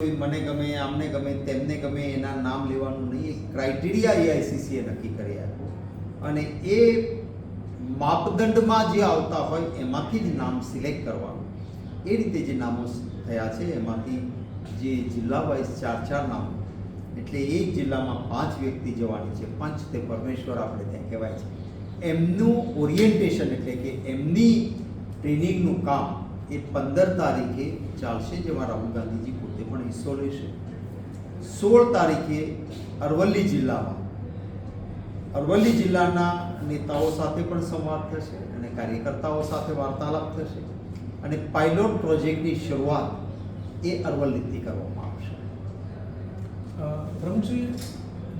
મને ગમે, આમને ગમે, તેમને ગમે, એના નામ લેવાનું નહીં. ક્રાઇટેરિયા એઆઈસીસીએ નક્કી કરી આપ્યો અને એ માપદંડમાં જે આવતા હોય, એમાંથી જ નામ સિલેક્ટ કરવાનું. એ રીતે જે નામો થયા છે, એમાંથી જે જિલ્લા વાઇઝ ચાર ચાર નામો. એટલે એક જિલ્લામાં પાંચ વ્યક્તિ જવાની છે. પંચ તે પરમેશ્વર આપણે ત્યાં કહેવાય છે. એમનું ઓરિએન્ટેશન એટલે કે એમની ટ્રેનિંગનું કામ. એ પંદર તારીખે ચાલશે જેમાં રાહુલ ગાંધીજી પોતે પણ હિસ્સો લેશે. સોળ તારીખે અરવલ્લી જિલ્લામાં. અરવલ્લી જિલ્લાના નેતાઓ સાથે પણ સંવાદ થશે અને કાર્યકર્તાઓ સાથે વાર્તાલાપ થશે અને પાયલોટ પ્રોજેક્ટની શરૂઆત એ અરવલ્લીથી કરવામાં આવશે. પ્રમુખજી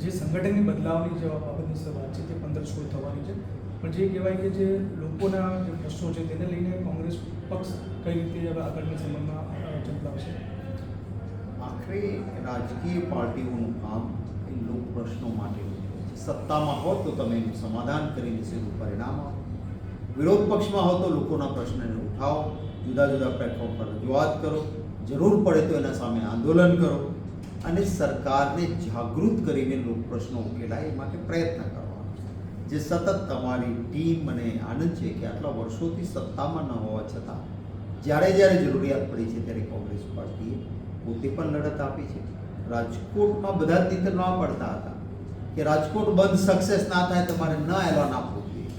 જે સંગઠનની બદલાવની જે બાબતની છે તે પંદર સોળ થવાની છે. પણ જે કહેવાય કે જે લોકોના જે પ્રશ્નો છે તેને લઈને કોંગ્રેસ પક્ષ કઈ રીતે આગળની સમયમાં ઝંપલાવશે આખરે રાજકીય પાર્ટીઓનું કામ એ લોક પ્રશ્નો માટે સત્તામાં હો તો તમે એનું સમાધાન કરીને સીધું પરિણામ આપો વિરોધ પક્ષમાં હો તો લોકોના પ્રશ્નને ઉઠાવો. જુદા જુદા પ્લેટફોર્મ પર રજૂઆત કરો. જરૂર પડે તો એના સામે આંદોલન કરો. અને સરકારને જાગૃત કરીને લોક પ્રશ્નો ઉકેલાય એ માટે પ્રયત્ન કરવાનો જે સતત તમારી ટીમ મને આનંદ છે કે આટલા વર્ષોથી સત્તામાં ન હોવા છતાં જ્યારે જ્યારે જરૂરિયાત પડી છે ત્યારે કોંગ્રેસ પાર્ટીએ પોતે પણ લડત આપી છે. રાજકોટમાં બધા જ ન પડતા હતા કે રાજકોટ બંધ સક્સેસ ના થાય તમારે ન એલાન આપવું જોઈએ.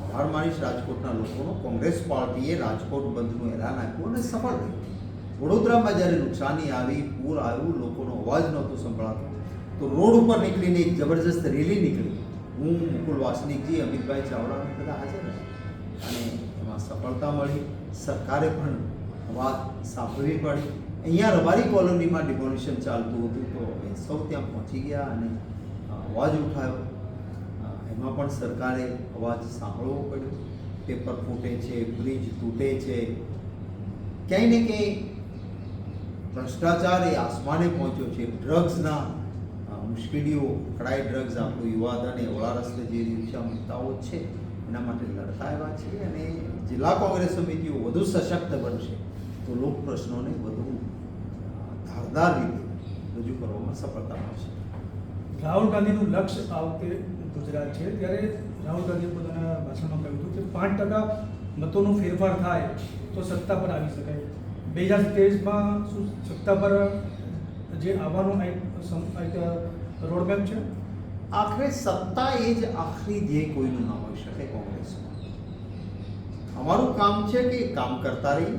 આભાર માનીશ રાજકોટના લોકોનો. કોંગ્રેસ પાર્ટીએ રાજકોટ બંધનું એલાન આપ્યું અને સફળ રહ્યું. વડોદરામાં જ્યારે નુકસાની આવી, પૂર આવ્યું, લોકોનો અવાજ નહોતો સંભળાતો, તો રોડ ઉપર નીકળીને એક જબરજસ્ત રેલી નીકળી. હું મુકુલ વાસનિકજી, અમિતભાઈ ચાવડા અને બધા હાજર અને એમાં સફળતા મળી. સરકારે પણ વાત સાંભળવી પડી. અહીંયા રબારી કોલોનીમાં ડિમોલિશન ચાલતું હતું તો એ સૌ ત્યાં પહોંચી ગયા અને અવાજ ઉઠાવ્યો એમાં પણ સરકારે અવાજ સાંભળવો પડ્યો. પેપર ફૂટે છે, બ્રિજ તૂટે છે. ક્યાંય ને ક્યાંય ભ્રષ્ટાચાર એ આસમાને પહોંચ્યો છે. ડ્રગ્સના મુશ્કેલીઓ, કડાઈ ડ્રગ્સ આપણું યુવાધન અને ઓળા રસ્તે જે રિક્ષા મુદ્દાઓ છે, એના માટે લડતા આવ્યા છે અને જિલ્લા કોંગ્રેસ સમિતિઓ વધુ સશક્ત બનશે તો લોક પ્રશ્નોને વધુ ધારદાર રીતે રજૂ કરવામાં સફળતા મળશે. રાહુલ ગાંધીનું લક્ષ્ય આ ગુજરાત છે. ત્યારે રાહુલ ગાંધીએ પોતાના ભાષણમાં કહ્યું હતું કે પાંચ ટકા મતોનો ફેરફાર થાય તો સત્તા પર આવી શકાય. બે હજાર તેવીસમાં શું સત્તા પર જે આવવાનો એક રોડમેપ છે? આખરે સત્તા એ જ આખરી ધ્યેય કોઈનું ના હોઈ શકે કોંગ્રેસમાં. અમારું કામ છે કે કામ કરતા રહી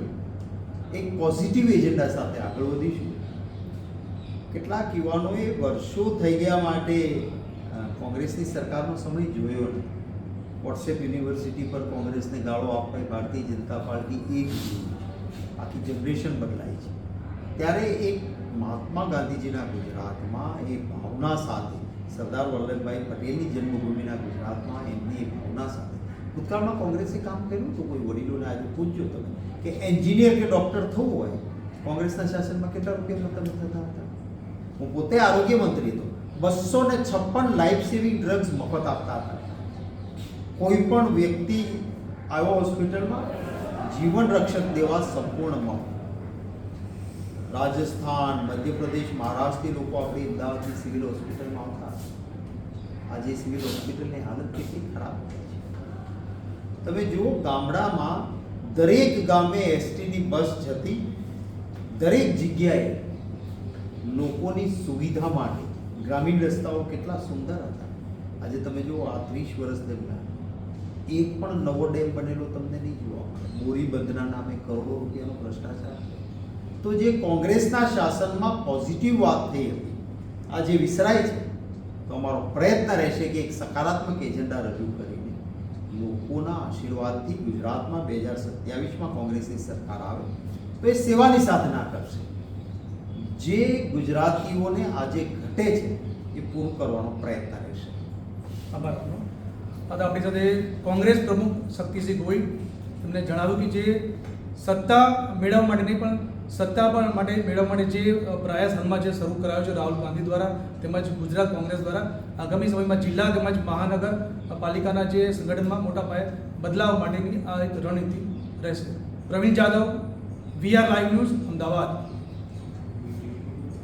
એક પોઝિટિવ એજન્ડા સાથે આગળ વધીશું. કેટલાક યુવાનોએ વર્ષો થઈ ગયા માટે કોંગ્રેસની સરકારનો સમય જોયો નથી વોટ્સએપ યુનિવર્સિટી પર કોંગ્રેસને ગાળો આપવા ભારતીય જનતા પાર્ટી એક આખી જનરેશન બદલાઈ છે. ત્યારે એક મહાત્મા ગાંધીજીના ગુજરાતમાં એ ભાવના સાથે, સરદાર વલ્લભભાઈ પટેલની જન્મભૂમિના ગુજરાતમાં એમની ભાવના સાથે. ભૂતકાળમાં કોંગ્રેસે કામ કર્યું તો કોઈ વડીલોને આજે પૂછજો તમે કે એન્જિનિયર કે ડૉક્ટર થવું હોય, કોંગ્રેસના શાસનમાં કેટલા રૂપિયા ખતમ થતા હતા? હું પોતે આરોગ્ય મંત્રી હતો. બસો ને છપ્પન લાઈફ સેવિંગ ડ્રગ્સ મફત આપતા હતા. કોઈ પણ વ્યક્તિ આવ્યો હોસ્પિટલમાં જીવન રક્ષક દેવા સંપૂર્ણ મફત. રાજસ્થાન, મધ્યપ્રદેશ, મહારાષ્ટ્રથી લોકો આપણી અમદાવાદની સિવિલ હોસ્પિટલમાં આવતા આજે સિવિલ હોસ્પિટલની હાલત કેટલી ખરાબ થાય છે. તમે જુઓ ગામડામાં દરેક ગામે એસટીની બસ જતી દરેક જગ્યાએ લોકોની સુવિધા માટે ગ્રામીણ રસ્તાઓ કેટલા સુંદર હતા. આજે તમે જુઓ આ ત્રીસ વર્ષ દરમિયાન એક પણ નવો ડેમ બનેલો તમને નહીં જોવા મળે બોરી બંધના નામે કરોડો રૂપિયાનો ભ્રષ્ટાચાર તો જે કોંગ્રેસના શાસનમાં પોઝિટિવ વાત થઈ હતી, આ જે વિસરાય છે, તો અમારો પ્રયત્ન રહેશે કે એક સકારાત્મક એજન્ડા રજૂ કરીને લોકોના આશીર્વાદથી ગુજરાતમાં બે હજાર સત્યાવીસમાં કોંગ્રેસની સરકાર આવે, તો એ સેવાની સાધના કરશે. જે ગુજરાતીઓને આજે ઘટે છે, એ પૂરું કરવાનો પ્રયત્ન રહેશે. આભાર આપનો. આજે આપણી સાથે કોંગ્રેસ પ્રમુખ શક્તિસિંહ ગોહિલ, એમને જણાવ્યું કે જે સત્તા મેળવવા માટે નહીં, પણ સત્તા પણ માટે મેળવવા માટે જે પ્રયાસ હાલમાં જે શરૂ કરાયો છે રાહુલ ગાંધી દ્વારા, તેમજ ગુજરાત કોંગ્રેસ દ્વારા, આગામી સમયમાં જિલ્લા તેમજ મહાનગર પાલિકાના જે સંગઠનમાં મોટા પાયે બદલાવ માટેની આ એક રણનીતિ રહેશે. Praveen Jadav VR live news, Ahmedabad.